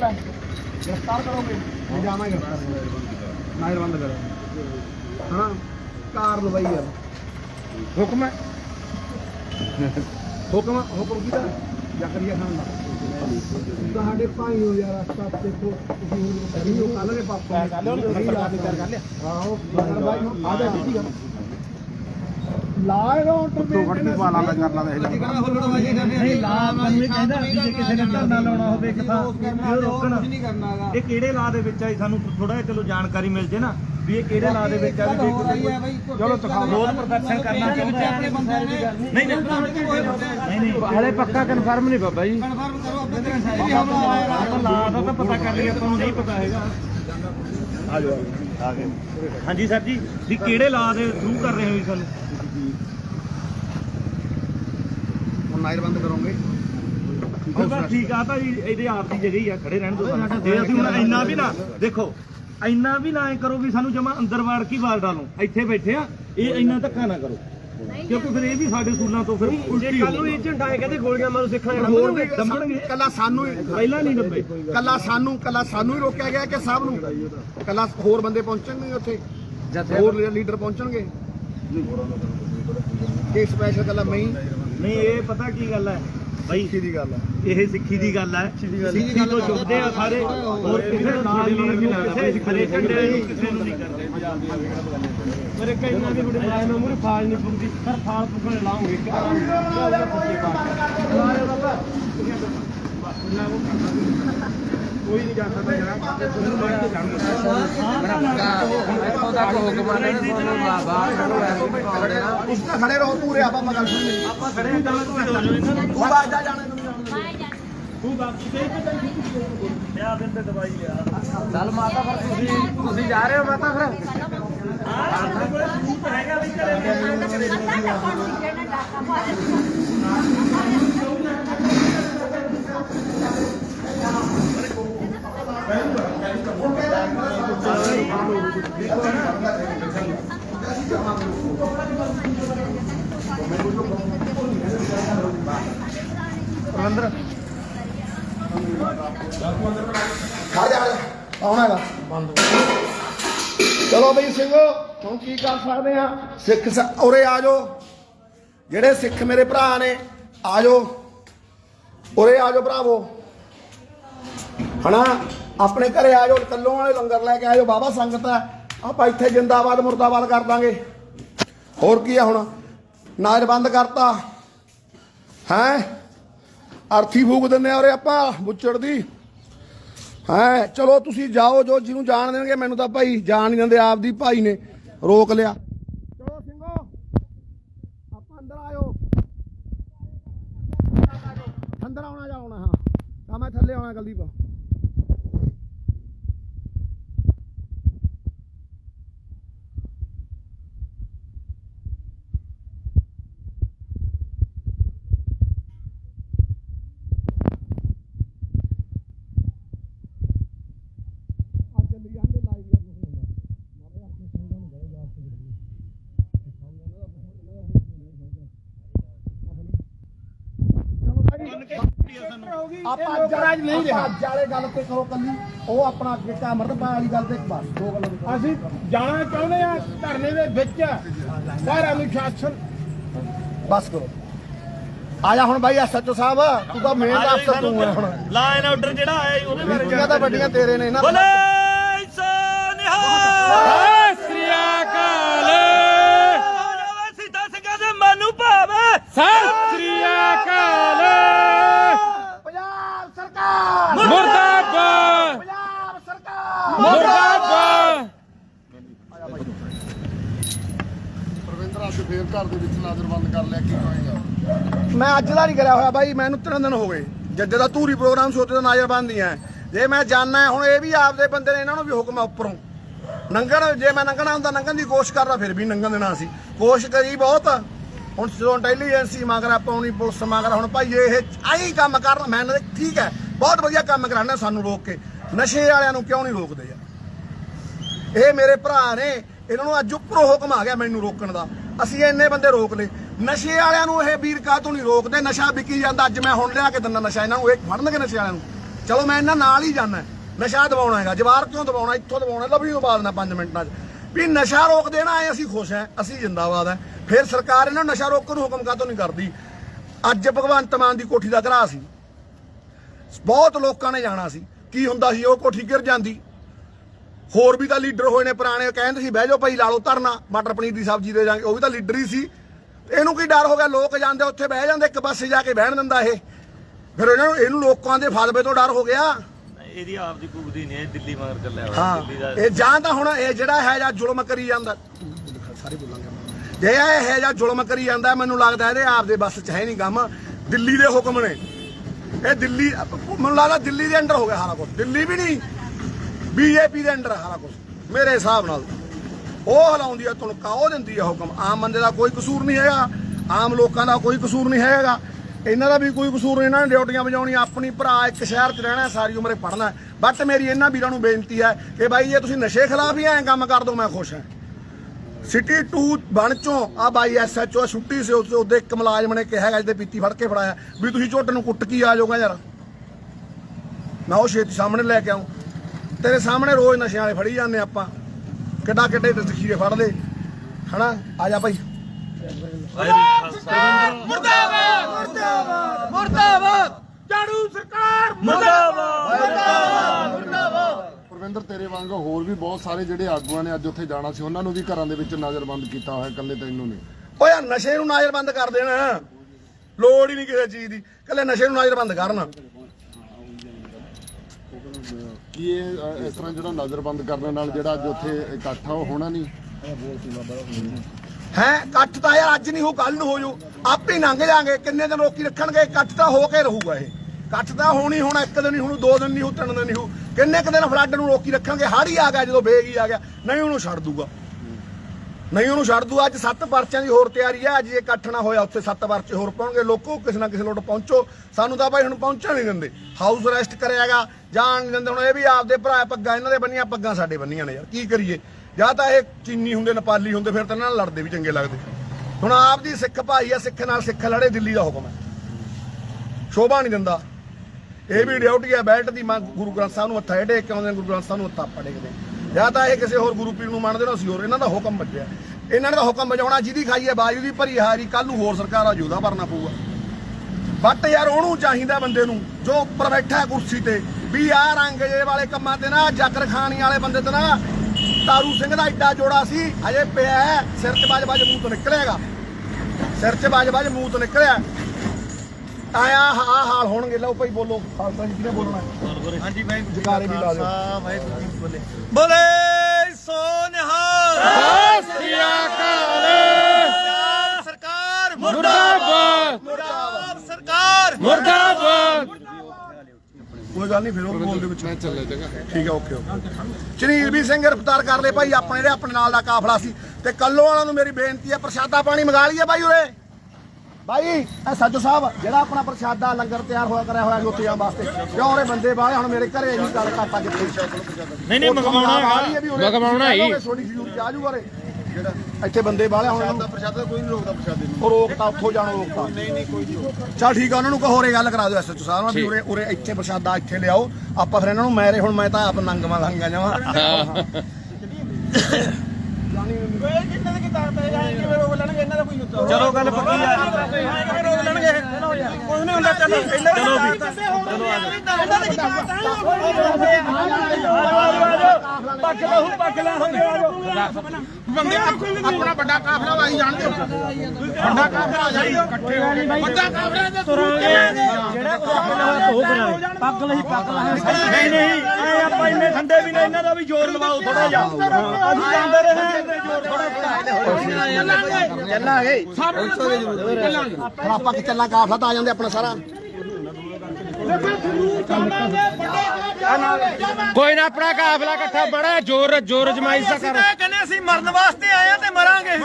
ਗੱਲ ਹੈ ਗ੍ਰਿਫਤਾਰ ਕਰੋਗੇ? ਮੈਂ ਜਾਵਾਂਗੇ। ਨਾਇਰ ਬੰਦ ਕਰੋ। ਹਾਂ ਕਾਰ ਲਵਾਈ ਯਾਰ ਹੁਕਮ ਹੈ। ਹੁਕਮ ਹੁਕਮ ਕਿਹਦਾ ਜ਼ਕਰੀਆ ਖਾਨ ਦਾ। ਤੁਹਾਡੇ ਭਾਈ ਹੋ ਯਾਰ ਰਸਤਾ ਦੇਖੋ ਤੁਸੀਂ ਕਰੀ ਕੱਲ ਦੇ ਪਾਪਾ ਕਰ ਲਿਓ। ਨਹੀਂ ਲਾ ਕੇ ਕਰ ਲਿਆ। ਆਹੋ ਮਗਰ ਭਾਈ ਹੁਣ ਆ। ਦਾ ਕਰ ਲਾਦਾ ਇਹ ਨਹੀਂ ਲਾ ਮੈਨੂੰ ਇਹ ਕਹਿੰਦਾ ਵੀ ਜੇ ਕਿਸੇ ਨੇ ਧਰਨਾ ਲਾਉਣਾ ਹੋਵੇ ਇੱਕ ਥਾਂ ਇਹ ਰੋਕਣ। ਇਹ ਕਿਹੜੇ ਲਾ ਦੇ ਵਿੱਚ ਆਈ? ਸਾਨੂੰ ਥੋੜਾ ਜਿਹਾ ਚਲੋ ਜਾਣਕਾਰੀ ਮਿਲ ਜੇ ਨਾ ਵੀ ਇਹ ਕਿਹੜੇ ਲਾ ਦੇ ਵਿੱਚ ਆ ਵੀ ਜੇ ਕੋਈ ਚਲੋ ਦਿਖਾਓ। ਰੋਲ ਪ੍ਰਦਰਸ਼ਨ ਕਰਨਾ ਚਾਹੁੰਦਾ। ਹੈ ਨਹੀਂ ਨਹੀਂ। ਨਹੀਂ ਨਹੀਂ। ਹਲੇ ਪੱਕਾ ਕਨਫਰਮ ਨਹੀਂ ਬਾਬਾ ਜੀ। ਆਪਾਂ ਲਾ ਦਾ ਤਾਂ ਪਤਾ ਕਰ ਲਈ ਆਪਾਂ ਨੂੰ ਨਹੀਂ ਪਤਾ ਹੈਗਾ। ਆ ਜਾਓ। ਆ ਗਏ ਹਾਂਜੀ ਸਰ ਜੀ ਵੀ ਕਿਹੜੇ ਲਾ ਦੇ ਥਰੂ ਕਰ ਰਹੇ ਹੋ ਜੀ ਸਾਨੂੰ। ਹੁਣ ਨਾਇਰ ਬੰਦ ਕਰੋਗੇ? ਬਸ ਠੀਕ ਆ ਤਾਂ ਜੀ ਇਹਦੇ ਆਪ ਦੀ ਜਗ੍ਹਾ ਹੀ ਆ ਖੜੇ ਰਹਿਣ ਦੋ ਜੇ ਅਸੀਂ ਹੁਣ ਇੰਨਾ ਵੀ ਨਾ ਦੇਖੋ ਇੰਨਾ ਵੀ ਨਾ ਐ ਕਰੋ ਵੀ ਸਾਨੂੰ ਜਮਾ ਅੰਦਰ ਵਾੜ ਕੀ ਵਾਲ ਡਾਲੋ। ਇੱਥੇ ਬੈਠੇ ਆ ਇਹ ਇੰਨਾ ਧੱਕਾ ਨਾ ਕਰੋ। ਕਿਉਂਕਿ ਫਿਰ ਇਹ ਵੀ ਸਾਡੇ ਸੂਲਾਂ ਤੋਂ ਫਿਰ ਉਲਟੀ ਕੱਲ ਨੂੰ ਏਜੰਟ ਆਏ ਕਹਿੰਦੇ ਗੋਲੀਆਂ ਮਾਰੂ ਸਿੱਖਾਂ ਹੋਰ ਵੀ ਦੰਬਣਗੇ ਕੱਲਾ ਸਾਨੂੰ ਹੀ ਪਹਿਲਾਂ ਨਹੀਂ ਦੱਬੇ ਕੱਲਾ ਸਾਨੂੰ ਕੱਲਾ ਸਾਨੂੰ ਹੀ ਰੋਕਿਆ ਗਿਆ ਕਿ ਸਭ ਨੂੰ। ਕੱਲਾ ਹੋਰ ਬੰਦੇ ਪਹੁੰਚਣਗੇ ਉੱਥੇ। ਹੋਰ ਲੀਡਰ ਪਹੁੰਚਣਗੇ। ਕਿ ਸਪੈਸ਼ਲ ਕੱਲਾ ਮੈਂ ਹੀ ਨਹੀਂ ਇਹ ਪਤਾ ਕੀ ਗੱਲ ਹੈ? ਬਾਈ ਸਿੱਖੀ ਦੀ ਗੱਲ ਹੈ। ਇਹ ਸਿੱਖੀ ਦੀ ਗੱਲ ਹੈ। ਸਿੱਖੀ ਤੋਂ ਚੁੱਕਦੇ ਆ ਸਾਰੇ। ਹੋਰ ਕਿਸੇ ਨਾਲ ਨਹੀਂ ਕਿਸੇ ਖਰੇ ਨੂੰ ਕਿਸੇ ਨੂੰ ਨਹੀਂ ਕਰਦੇ। ਮੇਰੇ ਕਈ ਨਾ ਦੀ ਬੜੀ ਮਾਇ ਨਾ ਮੂਰੇ ਫਾਜ ਨਹੀਂ ਪੁੱਗਦੀ ਸਰ ਫਾਲ ਪੁੱਗਣ ਲਾਉਂਗੇ। ਇੱਕ ਕੋਈ ਨਹੀਂ ਜਾ ਸਕਦਾ ਜਰਾ ਤੁਹਾਨੂੰ ਮਾਰ ਕੇ ਉਸ ਨਾਲ ਖੜੇ ਰਹੋ ਪੂਰੇ ਆਪਾਂ ਮਗਲ ਸੁਣਦੇ ਆਪਾਂ ਖੜੇ ਹਾਂ ਤਾਂ ਕੋਈ ਹੋ। ਜਾਓ ਇਹਨਾਂ ਨੂੰ ਤੂੰ ਬਾਹਰ ਜਾ। ਜਾਣੇ ਤੂੰ ਜਾਣੇ ਤੂੰ ਦੇ ਲਿਆ ਦਿਨ ਤੇ ਦਵਾਈ ਲਿਆ। ਚੱਲ ਮਾਤਾ ਫਿਰ ਤੁਸੀਂ ਤੁਸੀਂ ਜਾ ਰਹੇ ਹੋ ਮਾਤਾ ਫਿਰ? ਆਹ ਸਾਡੇ ਕੋਲ ਖਾ ਜਾ ਆਉਣਾ ਹੈਗਾ ਚਲੋ ਬਈ ਸਿੰਘੋ, ਹੁਣ ਕੀ ਕਰ ਸਕਦੇ ਆ ਸਿੱਖ ਸ- ਉਰੇ ਆ ਜਾਓ। ਜਿਹੜੇ ਸਿੱਖ ਮੇਰੇ ਭਰਾ ਨੇ, ਆ ਜਾਓ। ਉਰੇ ਆ ਜਾਓ ਭਰਾਵੋ। ਹਨਾ? ਆਪਣੇ ਘਰੇ ਆ ਜਾਓ ਕੱਲੋਂ ਵਾਲੇ ਲੰਗਰ ਲੈ ਕੇ ਆ ਜਾਓ, ਬਾਬਾ ਸੰਗਤ ਹੈ। ਆਪਾਂ ਇੱਥੇ ਜਿੰਦਾਬਾਦ, ਮੁਰਦਾਬਾਦ ਕਰ ਦਾਂਗੇ। ਹੋਰ ਕੀ ਆ ਹੁਣ? ਨਾਜ ਬੰਦ ਕਰਤਾ। ਹੈ? ਅਰਥੀ ਫੂਕ ਦਿੰਨੇ ਆ ਉਰੇ ਆਪਾਂ, ਬੁੱਚੜ ਦੀ। ਹੈ? ਚਲੋ ਤੁਸੀਂ ਜਾਓ, ਜੋ ਜਿਹਨੂੰ ਜਾਣ ਦੇਣਗੇ, ਮੈਨੂੰ ਤਾਂ ਭਾਈ ਜਾਣ ਨਹੀਂ ਦਿੰਦੇ, ਆਪਦੀ ਭਾਈ ਨੇ ਰੋਕ ਲਿਆ। ਚਲੋ ਸਿੰਘੋ, ਆਪਾਂ ਅੰਦਰ ਆਇਓ। ਅੰਦਰ ਆਉਣਾ ਜਾਉਣਾ ਹਾਂ। ਤਾਂ ਮੈਂ ਥੱਲੇ ਆਉਣਾ ਗਲਦੀ ਪਾ ਅੱਜ ਚੱਲੀ ਜਾਂਦੇ ਲਾਈਵ ਯਾਰ ਕੁਛ ਹੁੰਦਾ ਮਾਰੇ ਆਪਣੇ ਸੰਗਾਂ ਨੂੰ ਗਏ ਯਾਰ ਤੇ ਆਪਾਂ ਅੱਜ ਰਾਜ ਨਹੀਂ ਰਿਹਾ। ਅੱਜ ਵਾਲੇ ਗੱਲ ਤੇ ਕਰੋ ਕੱਲੀ ਉਹ ਆਪਣਾ ਅੱਗੇ ਕਾ ਅਮਰਤਪਾਲ ਵਾਲੀ ਗੱਲ ਤੇ ਬਸ ਦੋ ਗੱਲਾਂ ਅਸੀਂ ਜਾਣਾ ਚਾਹੁੰਦੇ ਆ ਧਰਨੇ ਦੇ ਵਿੱਚ ਪਰ ਅਨੁਸ਼ਾਸਨ। ਬਸ ਕਰੋ। ਆ ਜਾ ਹੁਣ ਬਾਈ ਐਸਐਚਓ ਸਾਹਿਬ ਤੂੰ ਤਾਂ ਮੇਨ ਅਫਸਰ ਤੂੰ ਹੈ ਹੁਣ। ਲਾ ਐਨ ਆਰਡਰ ਜਿਹੜਾ ਆਇਆ ਉਹਦੇ ਬਾਰੇ ਤਾਂ ਵੱਡੀਆਂ ਤੇਰੇ ਨੇ ਨਾ ਬੋਲੇ ਸੋਨਿਹਾਲ ਸ੍ਰੀ ਅਕਾਲ ਸਿੱਧਾ ਸਿੰਘਾਂ ਦੇ ਮਨ ਨੂੰ ਭਾਵੇ ਸਤਿ ਸ੍ਰੀ ਅਕਾਲ ਪੰਜਾਬ ਸਰਕਾਰ ਮੁਰਦਾਬਾਦ ਪੰਜਾਬ ਸਰਕਾਰ ਮੁਰਦਾਬਾਦ ਪ੍ਰਵਿੰਦਰ ਅੱਜ ਫੇਰ ਘਰ ਦੇ ਵਿੱਚ ਨਜ਼ਰਬੰਦ ਕਰ ਲਿਆ ਕੀ ਹੋਏਗਾ ਮੈਂ ਦਾ ਨਹੀਂ ਕਰਿਆ ਹੋਇਆ ਬਾਈ, ਮੈਨੂੰ ਤਿੰਨ ਦਿਨ ਹੋ ਗਏ। ਜੱਦੇ ਦਾ ਧੂਰੀ ਪ੍ਰੋਗਰਾਮ ਸੋਤੇ ਦਾ ਨਾਜ਼ਰ ਬੰਦੀਆਂ ਜੇ ਮੈਂ ਜਾਣਾ ਹੁਣ ਇਹ ਵੀ ਆਪਦੇ ਬੰਦੇ ਨੇ ਇਹਨਾਂ ਨੂੰ ਵੀ ਹੁਕਮ ਹੈ ਉੱਪਰੋਂ। ਨੰਗਣ, ਜੇ ਮੈਂ ਨੰਗਣਾ ਹੁੰਦਾ, ਨੰਗਣ ਦੀ ਕੋਸ਼ਿਸ਼ ਕਰਦਾ, ਫਿਰ ਵੀ ਨੰਗਣ ਦੇਣਾ ਸੀ ਕੋਸ਼ਿਸ਼ ਕਰੀ ਬਹੁਤ। ਹੁਣ ਜਦੋਂ ਇੰਟੈਲੀਜੈਂਸੀ ਮਗਰ ਪਾਉਣੀ ਪੁਲਿਸ ਮਗਰ, ਹੁਣ ਭਾਈ ਇਹ ਆਹੀ ਕੰਮ ਕਰਨ, ਮੈਂ ਇਹਨਾਂ ਦੇ ਠੀਕ ਹੈ, ਬਹੁਤ ਵਧੀਆ ਕੰਮ ਕਰਾਣਾ ਸਾਨੂੰ ਰੋਕ ਕੇ। ਨਸ਼ੇ ਵਾਲਿਆਂ ਨੂੰ ਕਿਉਂ ਨਹੀਂ ਰੋਕਦੇ ਯਾਰ ਇਹ ਮੇਰੇ ਭਰਾ ਨੇ, ਇਹਨਾਂ ਨੂੰ ਅੱਜ ਉੱਪਰੋਂ ਹੁਕਮ ਆ ਗਿਆ ਮੈਨੂੰ ਰੋਕਣ ਦਾ। ਅਸੀਂ ਇੰਨੇ ਬੰਦੇ ਰੋਕ ਲਏ। ਨਸ਼ੇ ਵਾਲਿਆਂ ਨੂੰ ਇਹ ਵੀਰ ਕਾਹ ਤੋਂ ਨਹੀਂ ਰੋਕਦੇ, ਨਸ਼ਾ ਵਿਕੀ ਜਾਂਦਾ। ਅੱਜ ਮੈਂ ਹੁਣ ਲਿਆ ਕੇ ਦਿੰਦਾ ਨਸ਼ਾ ਇਹਨਾਂ ਨੂੰ, ਇਹ ਫੜਨਗੇ ਨਸ਼ੇ ਵਾਲਿਆਂ ਨੂੰ। ਚਲੋ ਮੈਂ ਇਹਨਾਂ ਨਾਲ ਹੀ ਜਾਣਾ ਨਸ਼ਾ ਦਵਾਉਣਾ ਹੈਗਾ, ਜਵਾਰ ਕਿਉਂ ਦਵਾਉਣਾ ਇੱਥੋਂ ਦਵਾਉਣਾ ਲਵੀ ਤੋਂ ਬਾਅਦ 5 ਮਿੰਟਾਂ 'ਚ। ਵੀ ਨਸ਼ਾ ਰੋਕ ਦੇਣਾ ਹੈ ਅਸੀਂ ਖੁਸ਼ ਹਾਂ, ਅਸੀਂ ਜਿੰਦਾਬਾਦ ਹੈ। ਫਿਰ ਸਰਕਾਰ ਇਹਨਾਂ ਨੂੰ ਨਸ਼ਾ ਰੋਕਣ ਨੂੰ ਹੁਕਮ ਕਾਤੋਂ ਨਹੀਂ ਕਰਦੀ? ਅੱਜ ਭਗਵੰਤ ਮਾਨ ਦੀ ਕੋਠੀ ਦਾ ਘਰਾ ਸੀ। ਬਹੁਤ ਲੋਕਾਂ ਨੇ ਜਾਣਾ ਸੀ। ਕੀ ਹੁੰਦਾ ਸੀ, ਉਹ ਕੋਠੀ ਗਿਰ ਜਾਂਦੀ। ਹੋਰ ਵੀ ਤਾਂ ਲੀਡਰ ਹੋਏ ਨੇ ਪੁਰਾਣੇ ਕਹਿੰਦੇ ਸੀ, ਬਹਿ ਜਾਓ ਭਾਈ, ਲਾ ਲਓ ਧਰਨਾ। ਮਟਰ ਪਨੀਰ ਦੀ ਸਬਜ਼ੀ ਦੇ ਜਾਾਂਗੇ ਉਹ ਵੀ ਤਾਂ ਲੀਡਰ ਹੀ ਸੀ। ਇਹਨੂੰ ਕੀ ਡਰ ਹੋ ਗਿਆ? ਲੋਕ ਜਾਂਦੇ ਉੱਥੇ ਬਹਿ ਜਾਂਦੇ ਇੱਕ ਪਾਸੇ ਜਾ ਕੇ ਬਹਿਣ ਦਿੰਦਾ ਇਹ। ਫਿਰ ਇਹਨਾਂ ਨੂੰ ਇਹਨੂੰ ਲੋਕਾਂ ਦੇ ਫਾਲਵੇ ਤੋਂ ਡਰ ਹੋ ਗਿਆ। ਇਹਦੀ ਆਪ ਦੀ ਪੁੱਗਦੀ ਨਹੀਂ ਇਹ ਦਿੱਲੀ ਮਗਰ ਚੱਲਿਆ ਹੋਇਆ ਦਿੱਲੀ ਦਾ ਇਹ ਜਾਂ ਤਾਂ ਹੁਣ ਇਹ ਜਿਹੜਾ ਹੈ ਜਾਂ ਜ਼ੁਲਮ ਕਰੀ ਜਾਂਦਾ। ਸਾਰੇ ਬੋਲਾਂਗੇ ਜੇ ਇਹ ਹੈ ਜਾਂ ਜ਼ੁਲਮ ਕਰੀ ਜਾਂਦਾ ਮੈਨੂੰ ਲੱਗਦਾ ਇਹਦੇ ਆਪ ਦੇ ਬਸ ਚ ਹੈ ਨਹੀਂ ਕੰਮ ਦਿੱਲੀ ਦੇ ਹੁਕਮ ਨੇ। ਇਹ ਦਿੱਲੀ ਮੈਨੂੰ ਲੱਗਦਾ ਦਿੱਲੀ ਦੇ ਅੰਡਰ ਹੋ ਗਿਆ ਸਾਰਾ ਕੁਝ ਦਿੱਲੀ ਵੀ ਨਹੀਂ ਬੀਜੇਪੀ ਦੇ ਅੰਡਰ ਸਾਰਾ ਕੁਝ ਮੇਰੇ ਹਿਸਾਬ ਨਾਲ। ਉਹ ਹਲਾਉਂਦੀ ਆ ਤੁਣਕਾ ਉਹ ਦਿੰਦੀ ਆ ਹੁਕਮ? ਆਮ ਬੰਦੇ ਦਾ ਕੋਈ ਕਸੂਰ ਨਹੀਂ ਹੈਗਾ। ਆਮ ਲੋਕਾਂ ਦਾ ਕੋਈ ਕਸੂਰ ਨਹੀਂ ਹੈਗਾ। ਇਹਨਾਂ ਦਾ ਵੀ ਕੋਈ ਕਸੂਰ ਨਹੀਂ, ਇਹਨਾਂ ਨੇ ਡਿਊਟੀਆਂ ਵਜਾਉਣੀਆਂ। ਆਪਣੀ ਭਰਾ ਇੱਕ ਸ਼ਹਿਰ 'ਚ ਰਹਿਣਾ, ਸਾਰੀ ਉਮਰ ਪੜਨਾ ਬਟ ਮੇਰੀ ਇਹਨਾਂ ਵੀਰਾਂ ਨੂੰ ਬੇਨਤੀ ਹੈ ਕਿ ਬਾਈ, ਜੇ ਤੁਸੀਂ ਨਸ਼ੇ ਖਿਲਾਫ ਹੀ ਐਂ ਕੰਮ ਕਰ ਦੋ, ਮੈਂ ਖੁਸ਼ ਹਾਂ। ਸਿਟੀ 2 ਬਣ ਚੋਂ, ਆ ਬਾਈ ਐਸਐਚਓ ਛੁੱਟੀ ਸੀ ਉਸ ਉਹਦੇ ਇੱਕ ਮੁਲਾਜ਼ਮ ਨੇ ਕਿਹਾ ਹੈਗਾ, ਜਿਹਦੇ ਪੀਤੀ ਫੜ ਕੇ ਫੜਾਇਆ। ਵੀ ਤੁਸੀਂ ਝੋਟੇ ਨੂੰ ਕੁੱਟ ਕੀ ਆ ਜਾਓਗਾ ਯਾਰ। ਮੈਂ ਉਹ ਛੇਤੀ ਸਾਹਮਣੇ ਲੈ ਕੇ ਆਉਂ ਤੇਰੇ ਸਾਹਮਣੇ ਰੋਜ਼ ਨਸ਼ਿਆਂ ਵਾਲੇ ਫੜੀ ਜਾਂਦੇ ਆਪਾਂ। ਕਿੱਡਾ ਕਿੱਡੇ ਤੇ ਤਖੀਰੇ ਫੜ ਲਏ। ਹਨਾ? ਆ ਜਾ ਭਾਈ। ਝਾੜੂ ਸਰਕਾਰ ਪ੍ਰਵਿੰਦਰ ਤੇਰੇ ਵਾਂਗ ਹੋਰ ਵੀ ਬਹੁਤ ਸਾਰੇ ਜਿਹੜੇ ਆਗੂਆਂ ਨੇ ਅੱਜ ਉੱਥੇ ਜਾਣਾ ਸੀ ਉਹਨਾਂ ਨੂੰ ਵੀ ਘਰਾਂ ਦੇ ਵਿੱਚ ਨਜ਼ਰਬੰਦ ਕੀਤਾ ਹੋਇਆ ਇਕੱਲੇ ਤੈਨੂੰ ਨਹੀਂ। ਓ ਯਾਰ ਨਸ਼ੇ ਨੂੰ ਨਜ਼ਰਬੰਦ ਕਰ ਦੇਣਾ। ਲੋੜ ਹੀ ਨਹੀਂ ਕਿਸੇ ਚੀਜ਼ ਦੀ। ਕੱਲੇ ਨਸ਼ੇ ਨੂੰ ਨਜ਼ਰਬੰਦ ਕਰਨ। ਕੀ ਇਹ ਅ, ਇਸ ਤਰ੍ਹਾਂ ਜਿਹੜਾ ਨਜ਼ਰਬੰਦ ਕਰਨ ਨਾਲ ਜਿਹੜਾ ਅੱਜ ਉੱਥੇ ਇਕੱਠ ਆ ਉਹ ਹੋਣਾ ਨਹੀਂ? ਹੈ ਇਕੱਠ ਤਾਂ ਯਾਰ ਅੱਜ ਨਹੀਂ ਹੋ ਕੱਲ ਨੂੰ ਹੋ ਜੂ। ਆਪੇ ਹੀ ਲੰਘ ਜਾਾਂਗੇ ਕਿੰਨੇ ਦਿਨ ਰੋਕੀ ਰੱਖਣਗੇ? ਇਕੱਠ ਤਾਂ ਹੋ ਕੇ ਰਹੂਗਾ ਇਹ। ਇਕੱਠ ਤਾਂ ਹੋਣੀ ਹੁਣ ਇੱਕ ਦਿਨ ਨਹੀਂ ਹੁਣ ਦੋ ਦਿਨ ਨਹੀਂ ਹੋ ਤਿੰਨ ਦਿਨ ਨਹੀਂ ਹੋ ਕਿੰਨੇ ਕੁ ਦਿਨ ਫਲੱਡ ਨੂੰ ਰੋਕੀ ਰੱਖਣਗੇ? ਹਾੜੀ ਆ ਗਿਆ ਜਦੋਂ ਬੇਗ ਹੀ ਆ ਗਿਆ। ਨਹੀਂ ਉਹਨੂੰ ਛੱਡ ਦੂਗਾ। ਨਹੀਂ, ਉਹਨੂੰ ਛੱਡ ਦੂ। ਅੱਜ ਸੱਤ ਪਰਚਿਆਂ ਦੀ ਹੋਰ ਤਿਆਰੀ ਹੈ ਅੱਜ ਇਹ ਇਕੱਠ ਨਾ ਹੋਇਆ, ਉੱਥੇ ਸੱਤ ਪਰਚੇ ਹੋਰ ਪਾਉਣਗੇ। ਲੋਕੋ, ਕਿਸੇ ਨਾ ਕਿਸੇ ਲੋਟ ਪਹੁੰਚੋ। ਸਾਨੂੰ ਤਾਂ ਭਾਈ ਹੁਣ ਪਹੁੰਚਣ ਨਹੀਂ ਦਿੰਦੇ। ਹਾਊਸ ਅਰੈਸਟ ਕਰਿਆਗਾ ਜਾਣ ਨਹੀਂ ਦਿੰਦੇ। ਹੁਣ ਇਹ ਵੀ ਆਪਦੇ ਭਰਾ ਪੱਗਾਂ, ਇਹਨਾਂ ਦੇ ਬੰਨੀਆਂ ਪੱਗਾਂ ਸਾਡੇ ਬੰਨੀਆਂ ਨੇ ਯਾਰ। ਕੀ ਕਰੀਏ? ਜਾਂ ਤਾਂ ਇਹ ਚੀਨੀ ਹੁੰਦੇ, ਨੇਪਾਲੀ ਹੁੰਦੇ, ਫਿਰ ਤਾਂ ਇਹਨਾਂ ਨਾਲ ਲੜਦੇ ਵੀ ਚੰਗੇ ਲੱਗਦੇ। ਹੁਣ ਆਪ ਦੀ ਸਿੱਖ ਭਾਈ ਆ, ਸਿੱਖ ਨਾਲ ਸਿੱਖ ਲੜੇ, ਦਿੱਲੀ ਦਾ ਹੁਕਮ ਹੈ। ਸ਼ੋਭਾ ਨਹੀਂ ਦਿੰਦਾ। ਇਹ ਵੀ ਡਿਊਟੀ ਹੈ, ਬੈਲਟ ਦੀ ਮੈਂ ਗੁਰੂ ਗ੍ਰੰਥ ਸਾਹਿਬ ਨੂੰ ਹੱਥਾ ਟੇਕ ਕੇ ਆਉਂਦੇ ਗੁਰੂ ਗ੍ਰੰਥ ਸਾਹਿਬ ਨੂੰ ਹੱਥਾ ਪੜੇਕਦੇ ਜਾਂ ਤਾਂ ਇਹ ਕਿਸੇ ਹੋਰ ਗੁਰੂ ਪੀਰ ਨੂੰ ਮੰਨਦੇ ਨੇ ਅਸੀਂ ਹੋਰ ਇਹਨਾਂ ਦਾ ਹੁਕਮ ਵੱਜਿਆ। ਇਹਨਾਂ ਨੇ ਹੁਕਮ ਵਜਾਉਣਾ, ਜਿਹਦੀ ਖਾਈ ਹੈ ਬਾਜੂ ਦੀ ਭਰੀ ਹਾਰੀ ਕੱਲ ਨੂੰ ਹੋਰ ਸਰਕਾਰ ਆ ਜੂਦਾ ਭਰਨਾ ਪਊਗਾ। ਬਟ ਯਾਰ ਉਹਨੂੰ ਚਾਹੀਦਾ ਬੰਦੇ ਨੂੰ, ਜੋ ਉੱਪਰ ਬੈਠਾ ਕੁਰਸੀ ਤੇ, ਵੀ ਆਹ ਰੰਗ ਵਾਲੇ ਕੰਮਾਂ ਤੇ ਨਾ, ਜਾਕਰ ਖਾਣੀ ਵਾਲੇ ਬੰਦੇ ਤੇ ਨਾ, ਤਾਰੂ ਸਿੰਘ ਦਾ ਇੱਡਾ ਜੋੜਾ ਸੀ, ਹਜੇ ਪਿਆ ਸਿਰ 'ਚ ਬਾਜ ਬਾਜ ਮੂੰਹ ਤੋਂ ਨਿਕਲੇਗਾ ਸਿਰ 'ਚ ਬਾਜ ਬਾਜ ਮੂੰਹ ਤੋਂ ਨਿਕਲਿਆ। ਆਇਆ ਆ ਹਾਲ ਹੋਣਗੇ ਲਓ ਭਾਈ ਬੋਲੋ। ਖਾਲਸਾ ਜੀ ਕਿਹਨੇ ਬੋਲਣਾ? ਹੈ? ਹਾਂਜੀ ਮੈਂ ਜਕਾਰੇ ਵੀ ਲਾ ਦਿਓ। ਬੋਲੇ। ਸੋ ਨਿਹਾਲ ਪੰਜਾਬ ਸਰਕਾਰ ਮੁਰਦਾਬਾਦ। ਮੁਰਦਾਬਾਦ। ਸਰਕਾਰ। ਕੋਈ ਗੱਲ ਨਹੀਂ ਫਿਰ ਉਹ ਬੋਲ ਦੇ ਵਿੱਚ। ਮੈਂ ਚੱਲੇ ਜਗਾ। ਠੀਕ ਹੈ ਓਕੇ ਓਕੇ। ਚਨੀਰ ਵੀ ਸਿੰਘ ਗ੍ਰਿਫਤਾਰ ਕਰ ਲਏ ਭਾਈ ਆਪਣੇ ਜਿਹੜੇ ਆਪਣੇ ਨਾਲ ਦਾ ਕਾਫਲਾ ਸੀ। ਤੇ ਕੱਲੋ ਵਾਲਿਆਂ ਨੂੰ ਮੇਰੀ ਬੇਨਤੀ ਹੈ ਪ੍ਰਸ਼ਾਦਾ ਪਾਣੀ ਮੰਗਾ ਲਈਏ ਭਾਈ ਉਰੇ। ਭਾਈ ਇਹ ਸਾਜੋ ਸਾਹਿਬ ਜਿਹੜਾ ਆਪਣਾ ਪ੍ਰਸ਼ਾਦਾ ਲੰਗਰ ਤਿਆਰ ਹੋਇਆ ਕਰਿਆ ਹੋਇਆ ਸੀ ਉੱਥੇ ਜਾਣ ਵਾਸਤੇ ਕਿਉਂ ਉਰੇ ਬੰਦੇ ਬਾਹਲੇ ਹੁਣ ਮੇਰੇ ਘਰੇ ਨਹੀਂ ਗੱਲ ਕਰਤਾ ਕਿੱਥੇ ਨਹੀਂ ਨਹੀਂ ਮੰਗਵਾਉਣਾ ਹੈਗਾ। ਮੰਗਵਾਉਣਾ ਹੀ। ਥੋੜੀ ਜ਼ਰੂਰ ਜਾ ਜੂ ਉਰੇ ਜਿਹੜਾ ਇੱਥੇ ਬੰਦੇ ਬਾਹਲੇ ਹੁਣ ਪ੍ਰਸ਼ਾਦਾ ਕੋਈ ਨਹੀਂ ਰੋਕਦਾ ਪ੍ਰਸ਼ਾਦੇ ਨੂੰ। ਉਹ ਰੋਕਤਾ ਉੱਥੋਂ ਜਾਣੋ ਰੋਕਤਾ। ਨਹੀਂ ਨਹੀਂ ਕੋਈ ਨਹੀਂ ਚਲ ਠੀਕ ਆ ਉਹਨਾਂ ਨੂੰ ਕਹੋ ਹੋਰੇ ਗੱਲ ਕਰਾ ਦਿਓ ਐਸਐਚਓ ਸਾਹਿਬ ਨਾਲ ਵੀ ਉਰੇ ਉਰੇ ਇੱਥੇ ਪ੍ਰਸ਼ਾਦਾ ਇੱਥੇ ਲਿਆਓ। ਆਪਾਂ ਫਿਰ ਇਹਨਾਂ ਨੂੰ ਮੈਰੇ ਹੁਣ ਮੈਂ ਤਾਂ ਆਪ ਨੰਗਵਾ ਲੰਗਾ ਜਾਵਾਂ। ਚਲੋ ਗੱਲ ਪੱਕੀ ਆ। ਕੁਝ ਨਹੀਂ ਹੁੰਦਾ ਚਲੋ ਚਲੋ ਵੀ ਚਲੋ ਪੱਕ ਲਹੂ ਪੱਕ ਲਾ ਬੰਦੇ ਆਪਣਾ ਵੱਡਾ ਕਾਫਲਾ ਵਾਹੀ ਜਾਣਦੇ ਵੱਡਾ ਕਾਫਲਾ ਜਾਈ ਇਕੱਠੇ ਹੋ ਕੇ। ਵੱਡਾ ਕਾਫਲਾ ਤੇ ਤੁਰਾਂਗੇ। ਜਿਹੜਾ ਪੱਗ ਲਈ ਪੱਗ ਲਾ ਨਹੀਂ ਨਹੀਂ। ਐ ਆਪਾਂ ਇੰਨੇ ਠੰਡੇ ਵੀ ਨੇ ਇਹਨਾਂ ਦਾ ਵੀ ਜ਼ੋਰ ਲਵਾਓ ਥੋੜਾ ਜਿਹਾ ਅਸੀਂ ਜਾਂਦੇ ਰਹੇ ਇੰਨੇ ਜ਼ੋਰ ਥੋੜਾ ਚੱਲਾਂਗੇ ਸਾਰੇ ਚੱਲਾਂਗੇ ਆਪਾਂ ਕਿ ਚੱਲਾਂ ਕਾਫਲਾ ਤਾਂ ਆ ਜਾਂਦੇ ਆਪਣਾ ਸਾਰਾ ਕੋਈ ਨਾ ਆਪਣਾ ਕਾਫਲਾ ਇਕੱਠਾ ਬੜਾ ਜ਼ੋਰ ਜ਼ੋਰ ਜਮਾਈ ਸਾ ਕਰ। ਕਹਿੰਦੇ ਅਸੀਂ ਮਰਨ ਵਾਸਤੇ ਆਏ ਆ ਤੇ ਮਰਾਂਗੇ।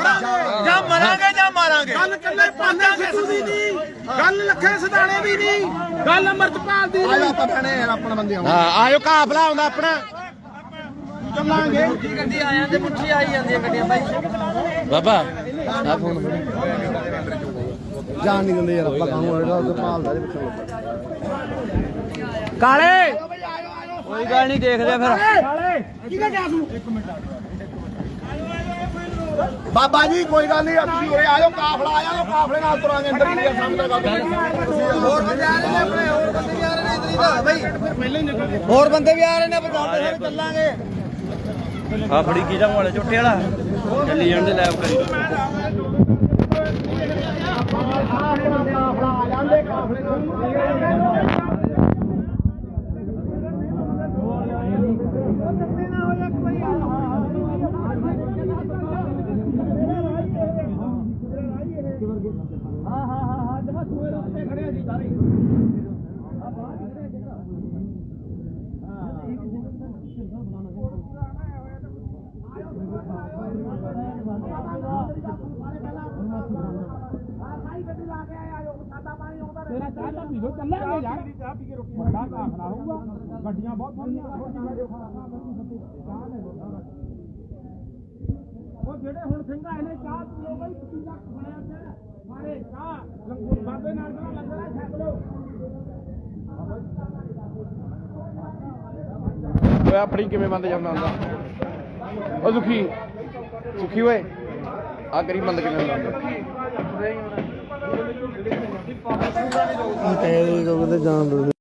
ਜਾਂ ਮਰਾਂਗੇ ਜਾਂ ਮਾਰਾਂਗੇ। ਗੱਲ ਕੱਲੇ ਪਾਨੇ ਸਿੱਧੂ ਦੀ ਨਹੀਂ ਗੱਲ ਲੱਖੇ ਸਦਾਣੇ ਦੀ ਨਹੀਂ ਗੱਲ ਅਮਰਤਪਾਲ ਦੀ ਜਾ ਆਪਾਂ ਭੈਣੇ ਆਪਣਾ ਬੰਦੇ ਆਉਣ। ਹਾਂ ਆਇਓ ਕਾਫਲਾ ਆਉਂਦਾ ਆਪਣਾ। ਚੱਲਾਂਗੇ। ਗੱਡੀ ਆ ਜਾਂਦੀ ਪੁੱਠੀ ਆਈ ਜਾਂਦੀਆਂ ਗੱਡੀਆਂ ਬਾਈ ਬਾਬਾ। ਆ ਫੋਨ ਜਾਣ ਨਹੀਂ ਦਿੰਦੇ ਯਾਰ ਆਪਾਂ ਕਾਹਨੂੰ ਇਹਦਾ ਭਾਲਦਾ ਦੇ ਪਿੱਛੇ ਕਾਲੇ! ਕੋਈ ਗੱਲ ਨਹੀਂ ਦੇਖਦੇ ਫਿਰ। ਬਾਬਾ ਜੀ ਕੋਈ ਗੱਲ ਨਹੀਂ ਤੁਸੀਂ ਉਰੇ ਆਇਓ ਕਾਫਲਾ ਆ ਜਾਓ ਕਾਫਲੇ ਨਾਲ ਤੁਰਾਂਗੇ ਅੰਦਰ ਹੀ ਸਾਹਮਣੇ ਗੱਲ ਹੋਰ ਬੰਦੇ ਆ ਰਹੇ ਨੇ ਆਪਣੇ ਹੋਰ ਬੰਦੇ ਵੀ ਆ ਰਹੇ ਨੇ ਇਧਰ ਹੀ ਬਈ। ਹੋਰ ਬੰਦੇ ਵੀ ਆ ਰਹੇ ਨੇ ਬਤਾਉਂਦੇ ਸਾਰੇ ਚੱਲਾਂਗੇ। ਆ ਫੜੀ ਕੀ ਦਾ ਮੋਲੇ ਝੋਟੇ ਵਾਲਾ? ਚੱਲੀ ਜਾਂਦੇ ਲੈਬ ਕਰੀ ਤੇਰਾ ਚਾਹ ਤਾਂ ਪੀ ਲੋ ਚੱਲਾਂਗੇ ਯਾਰ। ਚਾਹ ਪੀ ਕੇ ਰੋਟੀ ਵੱਡਾ ਕਾਫਲਾ ਹੋਊਗਾ ਗੱਡੀਆਂ ਬਹੁਤ ਸਾਰੀਆਂ ਉਹ ਜਿਹੜੇ ਹੁਣ ਸਿੰਘਾਂ ਇਹਨੇ ਚਾਹ ਪੀ ਲੋ ਬਈ ਪੀਲਾ ਬਣਿਆ ਤੇ ਮਾਰੇ ਚਾਹ ਲੰਗਰ ਬਾਬੇ ਨਾਲ ਜਿਹੜਾ ਲੰਗਰ ਹੈ ਛਕ ਲੋ ਓਏ ਆਪਣੀ ਕਿਵੇਂ ਬੰਦ ਜਾਂਦਾ ਹੁੰਦਾ? ਓ ਸੁਖੀ ਸੁਖੀ ਓਏ ਆ ਕਰੀ ਬੰਦ ਕਿਵੇਂ ਹੁੰਦਾ? ਕਹਿ ਦੇ ਕੋ ਕਿਤੇ ਜਾਣ ਦੋ।